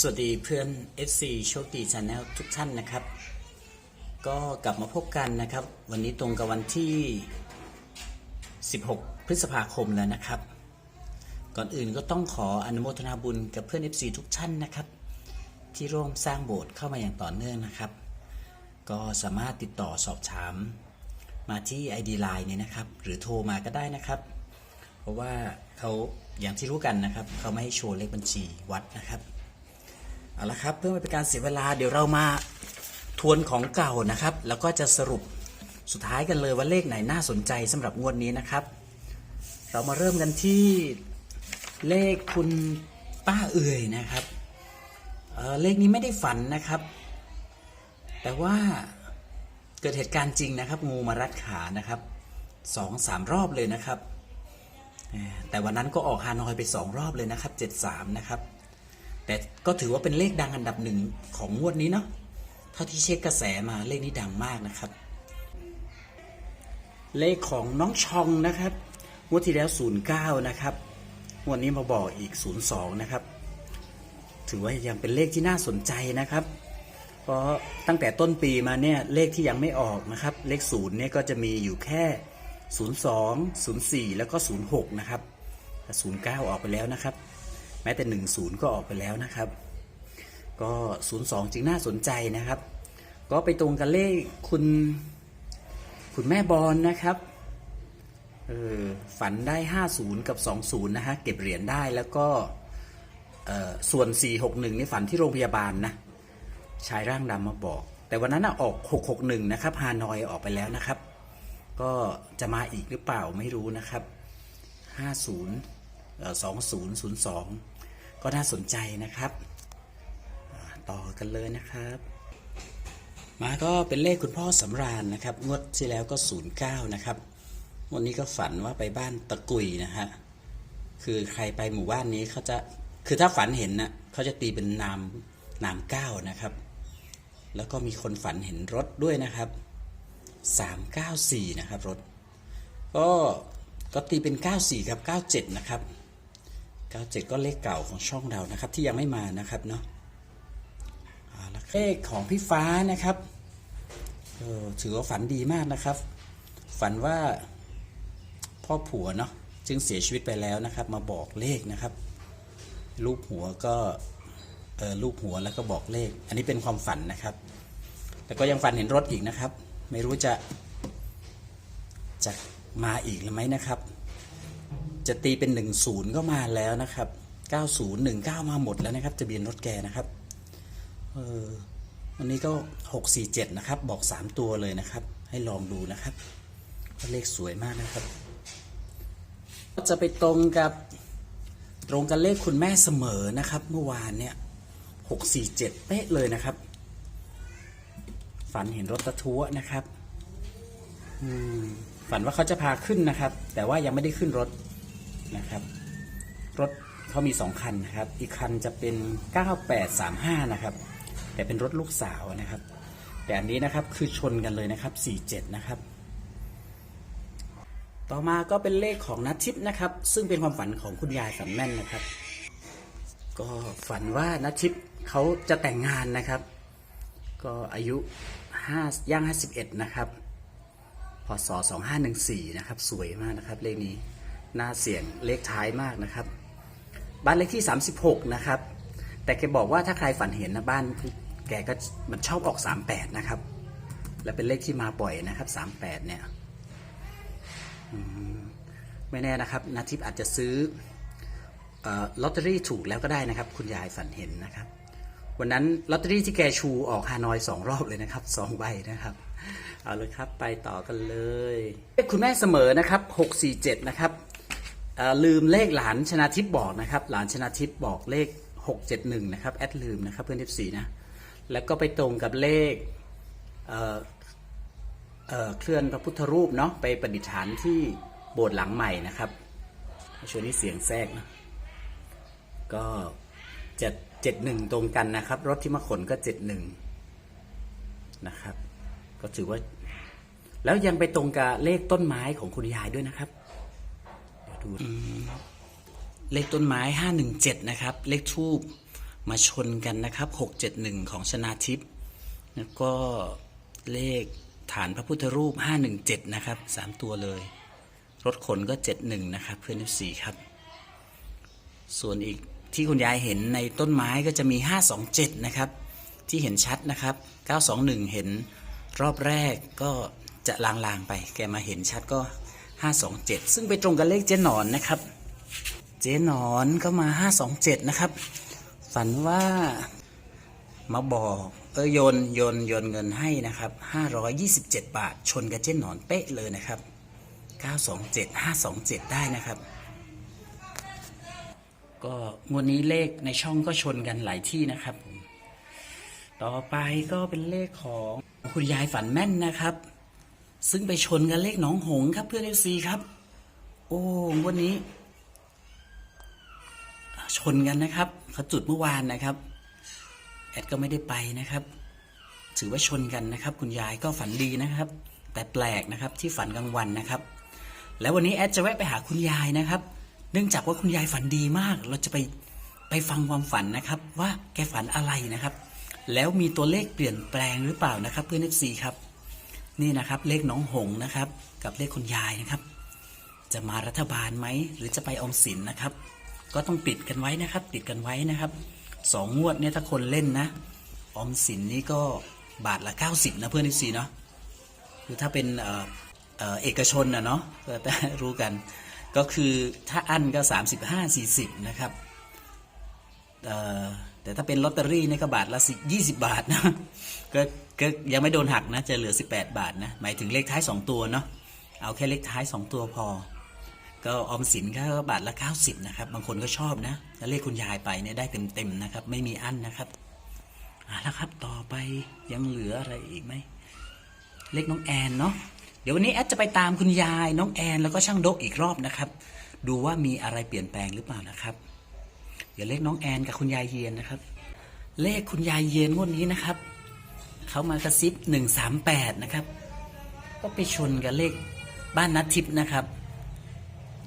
สวัสดีเพื่อน FC โชคดีชาแนลทุกท่านนะครับ ก็กลับมาพบกันนะครับ วันนี้ตรงกับวันที่ 16 พฤษภาคมแล้วนะครับ ก่อนอื่นก็ต้องขออนุโมทนาบุญกับเพื่อน FC ทุกท่านนะครับ ที่ร่วมสร้างโบสถ์เข้ามาอย่างต่อเนื่องนะครับ ก็สามารถติดต่อสอบถาม มาที่ ID Line เนี่ยนะครับ หรือโทรมาก็ได้นะครับ เพราะว่าเขาอย่างที่รู้กันนะครับ เขาไม่ให้โชว์เลขบัญชีวัดนะครับ เอาละครับเพื่อไม่เป็นการเสียเวลาเดี๋ยวเรามาทวนของเก่านะครับ แล้วก็จะสรุปสุดท้ายกันเลยว่าเลขไหนน่าสนใจสำหรับงวดนี้นะครับ เรามาเริ่มกันที่เลขคุณป้าเอื่อยนะครับเเลขนี้ไม่ได้ฝันนะครับ แต่ว่าเกิดเหตุการณ์จริงนะครับ งูมารัดขานะครับสองสามรอบเลยนะครับ แต่วันนั้นก็ออกฮานอยไปสองรอบเลยนะครับเจ็ดสามนะครับ แต่ก็ถือว่าเป็นเลขดังอันดับหนึ่งของงวดนี้เนาะเท่าที่เช็คกระแสมาเลขนี้ดังมากนะครับ เลขของน้องชองนะครับงวดที่แล้ว 09 นะครับงวดนี้มาบอกอีก 02 นะครับ ถือว่ายังเป็นเลขที่น่าสนใจนะครับ เพราะตั้งแต่ต้นปีมาเนี่ยเลขที่ยังไม่ออกนะครับ เลขศูนย์เนี่ยก็จะมีอยู่แค่ 02 04 แล้วก็ 06 นะครับแต่09 ออกไปแล้วนะครับ ม้แต่ 10 ก็ออกไปแล้วนะครับ ก็ 02 จึงน่าสนใจนะครับ ก็ไปตรงกันเลขคุณ คุณแม่บอลนะครับเออฝันได้ 50 กับ 20 นะฮะ เก็บเหรียญได้แล้วก็เออส่วน 461 นี่ฝันที่โรงพยาบาลนะชายร่างดำมาบอก แต่วันนั้นนะออก 661 นะครับฮานอยออกไปแล้วนะครับ ก็จะมาอีกหรือเปล่าไม่รู้นะครับ 50 2002 ก็น่าสนใจนะครับ ต่อกันเลยนะครับ มาก็เป็นเลขคุณพ่อสำราญนะครับ งวดที่แล้วก็09นย์เก้านะครับวันนี้ก็ฝันว่าไปบ้านตะกุยนะฮะคือใครไปหมู่บ้านนี้เขาจะคือถ้าฝันเห็นนะเขาจะตีเป็นนามนามเก้านะครับ แล้วก็มีคนฝันเห็นรถด้วยนะครับ394นะครับรถ ก็ก็ตีเป็น94ครับ97นะครับ 97 ก็เลขเก่าของช่องเรานะครับ ที่ยังไม่มานะครับเนาะเลขของพี่ฟ้านะครับเออถือว่าฝันดีมากนะครับ ฝันว่าพ่อผัวเนาะจึงเสียชีวิตไปแล้วนะครับ มาบอกเลขนะครับ รูปหัวก็เออรูปหัวแล้วก็บอกเลข อันนี้เป็นความฝันนะครับ แต่ก็ยังฝันเห็นรถอีกนะครับ ไม่รู้จะจะมาอีกหรือไหมนะครับ จะตีเป็นหนึ่งศูนย์ก็มาแล้วนะครับเก้าศูนย์หนึ่งเก้ามาหมดแล้วนะครับจะเบียนรถแกนะครับเออวันนี้ก็หกสี่เจ็ดนะครับ บอกสามตัวเลยนะครับ ให้ลองดูนะครับเลขสวยมากนะครับ ก็จะไปตรงกับตรงกันเลขคุณแม่เสมอนะครับ เมื่อวานเนี่ยหกสี่เจ็ดเป๊ะเลยนะครับ ฝันเห็นรถตะทัวนะครับฝันว่าเขาจะพาขึ้นนะครับ แต่ว่ายังไม่ได้ขึ้นรถ นะครับ รถเขามีสองคันนะครับ อีกคันจะเป็น 9835 นะครับ แต่เป็นรถลูกสาวนะครับ แต่อันนี้นะครับคือชนกันเลยนะครับ 47 นะครับ ต่อมาก็เป็นเลขของนัททิพย์นะครับ ซึ่งเป็นความฝันของคุณยายฝันแม่นนะครับ ก็ฝันว่านัททิพย์เขาจะแต่งงานนะครับ ก็อายุ5ย่าง 51 นะครับพศ2514 นะครับ สวยมากนะครับเลขนี้ น่าเสี่ยงเลขท้ายมากนะครับ บ้านเลขที่ 36 นะครับ แต่แกบอกว่าถ้าใครฝันเห็นนะบ้านแกก็มันชอบออก 38 นะครับ และเป็นเลขที่มาบ่อยนะครับ 38 เนี่ยมไม่แน่นะครับนาทิพย์อาจจะซื้ออลอตเตอรี่ถูกแล้วก็ได้นะครับ คุณยายฝันเห็นนะครับ วันนั้นลอตเตอรี่ที่แกชูออกฮานอยสองรอบเลยนะครับสองใบนะครับ เอาเลยครับไปต่อกันเลย คุณแม่เสมอนะครับหกสี่เจ็ดนะครับ ลืมเลขหลานชนะทิพย์บอกนะครับ หลานชนะทิพย์บอกเลขหกเจ็ดหนึ่งนะครับ แอดลืมนะครับเพื่อนทิพสี่นะ แล้วก็ไปตรงกับเลขเเเคลื่อนพระพุทธรูปเนาะไปประดิษฐานที่โบสถ์หลังใหม่นะครับช่วงนี้เสียงแทรกนะก็จะเจ็ดหนึ่งตรงกันนะครับ รถที่มาขนก็เจ็ดหนึ่งนะครับ ก็ถือว่า แล้วยังไปตรงกับเลขต้นไม้ของคุณยายด้วยนะครับ ดูเลขต้นไม้ห้าหนึ่งเจ็ดนะครับ เลขทูบมาชนกันนะครับ671ของชนาทิพย์แล้วก็เลขฐานพระพุทธรูป517นะครับ3ตัวเลย รถขนก็71นะครับเพื่อนสี่ครับ ส่วนอีกที่คุณยายเห็นในต้นไม้ก็จะมี527นะครับ ที่เห็นชัดนะครับ921เห็นรอบแรกก็จะลางๆไป แกมาเห็นชัดก็ 527 ซึ่งไปตรงกับเลขเจ๊หนอนนะครับ เจ๊หนอนก็มา 527 นะครับ ฝันว่ามาบอกเออโยนโยนโยนเงินให้นะครับ 527 บาท ชนกับเจ๊หนอนเป๊ะเลยนะครับ 927 527 ได้นะครับก็งวดนี้เลขในช่องก็ชนกันหลายที่นะครับผม ต่อไปก็เป็นเลขของคุณยายฝันแม่นนะครับ ซึ่งไปชนกันเลขหนองหงส์ครับเพื่อนเอฟซีครับ โอ้วันนี้ ชนกันนะครับเขาจุดเมื่อวานนะครับ แอดก็ไม่ได้ไปนะครับ ถือว่าชนกันนะครับ คุณยายก็ฝันดีนะครับ แต่แปลกนะครับที่ฝันกลางวันนะครับ แล้ววันนี้แอดจะแวะไปหาคุณยายนะครับ เนื่องจากว่าคุณยายฝันดีมาก เราจะไปไปฟังความฝันนะครับ ว่าแกฝันอะไรนะครับ แล้วมีตัวเลขเปลี่ยนแปลงหรือเปล่านะครับ เพื่อนเอฟซีครับ นี่นะครับเลขน้องหงนะครับ กับเลขคุณยายนะครับ จะมารัฐบาลไหมหรือจะไปออมสินนะครับ ก็ต้องติดกันไว้นะครับ ติดกันไว้นะครับสองงวดเนี่ยถ้าคนเล่นนะออมสินนี่ก็บาทละ 90 นะเพื่อนที่สี่เนาะคือถ้าเป็นเออเอกชนนะเนาะก็จะรู้กัน ก็คือถ้าอันก็ 35 40 นะครับแต่ถ้าเป็นลอตเตอรี่นี่ก็บาทละ20 บาทนะก็ ก็ยังไม่โดนหักนะ จะเหลือ 18 บาทนะ หมายถึงเลขท้าย 2 ตัวเนาะ เอาแค่เลขท้าย 2 ตัวพอ ก็ออมสินก็บาทละ 90 นะครับ บางคนก็ชอบนะ แล้วเลขคุณยายไปเนี่ยได้เต็มๆนะครับ ไม่มีอั้นนะครับเอาละครับ ต่อไปยังเหลืออะไรอีกไหม เลขน้องแอนเนาะ เดี๋ยววันนี้แอดจะไปตามคุณยายน้องแอนแล้วก็ช่างดกอีกรอบนะครับ ดูว่ามีอะไรเปลี่ยนแปลงหรือเปล่านะครับ เดี๋ยวเลขน้องแอนกับคุณยายเยียนนะครับ เลขคุณยายเยียนงวดนี้นะครับ เขามากระซิบหนึ่งสามแปดนะครับ ก็ไปชนกับเลขบ้านนัดทิพย์นะครับ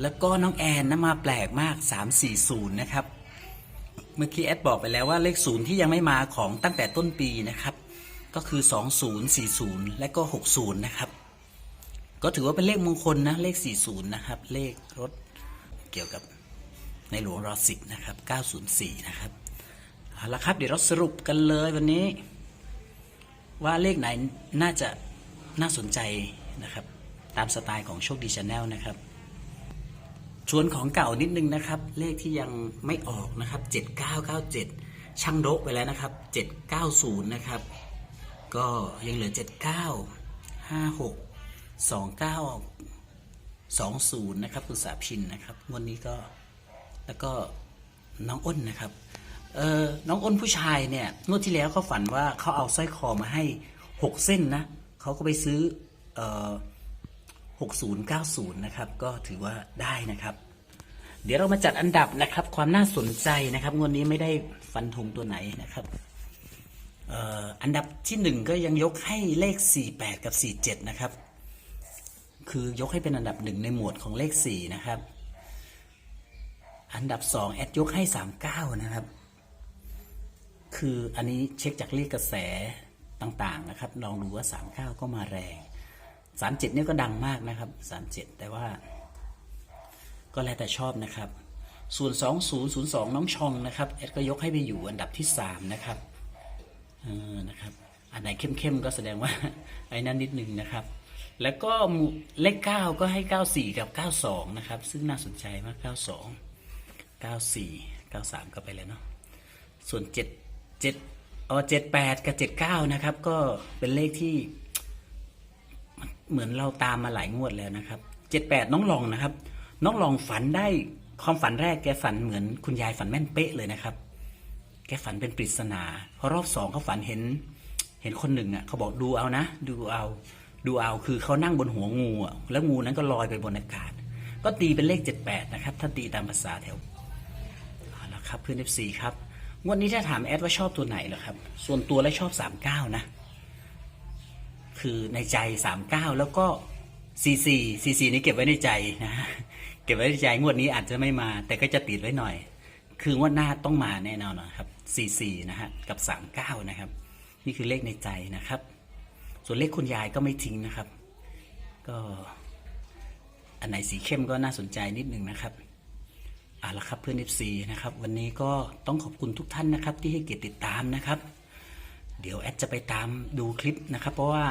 แล้วก็น้องแอนนะมาแปลกมาก340นะครับ เมื่อกี้แอดบอกไปแล้วว่าเลขศูนย์ที่ยังไม่มาของตั้งแต่ต้นปีนะครับ ก็คือ2040และก็60นะครับ ก็ถือว่าเป็นเลขมงคลนะเลข40นะครับ เลขรถเกี่ยวกับในหลวงรอสิบนะครับ 904 นะครับ เอาละครับ เดี๋ยวเราสรุปกันเลยวันนี้ ว่าเลขไหนน่าจะน่าสนใจนะครับ ตามสไตล์ของโชคดีชาแนลนะครับชวนของเก่านิดนึงนะครับ เลขที่ยังไม่ออกนะครับ 7997 ช่างโดกไปแล้วนะครับ 790 นะครับ ก็ยังเหลือ 79 56 29 20 นะครับคุณสาพินนะครับงวันนี้ก็แล้วก็น้องอ้นนะครับ เออน้องอ้นผู้ชายเนี่ยงวดที่แล้วเขาฝันว่าเขาเอาสร้อยคอมาให้6เส้นนะเขาก็ไปซื้อเอ่อ6090นะครับ ก็ถือว่าได้นะครับ เดี๋ยวเรามาจัดอันดับนะครับ ความน่าสนใจนะครับงวดนี้ไม่ได้ฟันธงตัวไหนนะครับเอ่ออันดับที่หนึ่งก็ยังยกให้เลข48กับ47นะครับ คือยกให้เป็นอันดับหนึ่งในหมวดของเลข4นะครับ อันดับสองแอดยกให้39นะครับ คืออันนี้เช็คจากเลขกระแสต่างๆนะครับ ลองดูว่า39ก็มาแรง37เจ็ดนี่ยก็ดังมากนะครับ37แต่ว่า ก็แล้วแต่ชอบนะครับส่วน2002น้องชองนะครับแอดก็ยกให้ไปอยู่อันดับที่3นะครับเออนะครับอันไหนเข้มๆก็แสดงว่าไอ้นั่นนิดนึงนะครับ แล้วก็หมู่เลข9ก็ให้94กับ92นะครับ ซึ่งน่าสนใจมาก92 94 93ก็ไปแล้วเนาะส่วนเจ็ด 7 7อ๋อ78กับ79นะครับ ก็เป็นเลขที่ เหมือนเราตามมาหลายงวดแล้วนะครับ78น้องลองนะครับ น้องลองฝันได้ความฝันแรกแกฝันเหมือนคุณยายฝันแม่นเป๊ะเลยนะครับ แกฝันเป็นปริศนาพอรอบสองเขาฝันเห็น เห็นคนหนึ่งอะเขาบอกดูเอานะ ดูเอา ดูเอาคือเขานั่งบนหัวงูอะแล้วงูนั้นก็ลอยไปบนอากาศ ก็ตีเป็นเลข78นะครับ ถ้าตีตามภาษาแถวเอาละครับเพื่อน FC ครับ งวดนี้ถ้าถามแอดว่าชอบตัวไหนเหรอครับ ส่วนตัวแล้วชอบ39นะ คือในใจ39แล้วก็44 44นี้เก็บไว้ในใจนะ เก็บไว้ในใจงวดนี้อาจจะไม่มา แต่ก็จะติดไว้หน่อย คืองวดหน้าต้องมาแน่นอนนะครับ44นะฮะกับ39นะครับ นี่คือเลขในใจนะครับ ส่วนเลขคุณยายก็ไม่ทิ้งนะครับ ก็อันไหนสีเข้มก็น่าสนใจนิดนึงนะครับ เอาละครับเพื่อน FC นะครับวันนี้ก็ต้องขอบคุณทุกท่านนะครับที่ให้เกียรติติดตามนะครับ เดี๋ยวแอดจะไปตามดูคลิปนะครับ เพราะว่า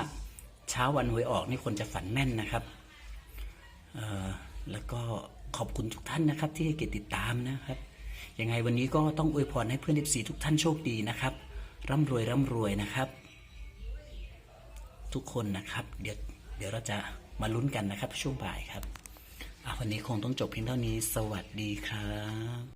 เช้าวันหวยออกนี่คนจะฝันแม่นนะครับเอ่อแล้วก็ขอบคุณทุกท่านนะครับ ที่ให้เกียรติติดตามนะครับยังไงวันนี้ก็ต้องอวยพรให้เพื่อน FC ทุกท่านโชคดีนะครับร่ำรวยร่ำรวยนะครับ ทุกคนนะครับ เดี๋ยวเดี๋ยวเราจะมาลุ้นกันนะครับช่วงบ่ายครับ วันนี้คงต้องจบเพียงเท่านี้ สวัสดีครับ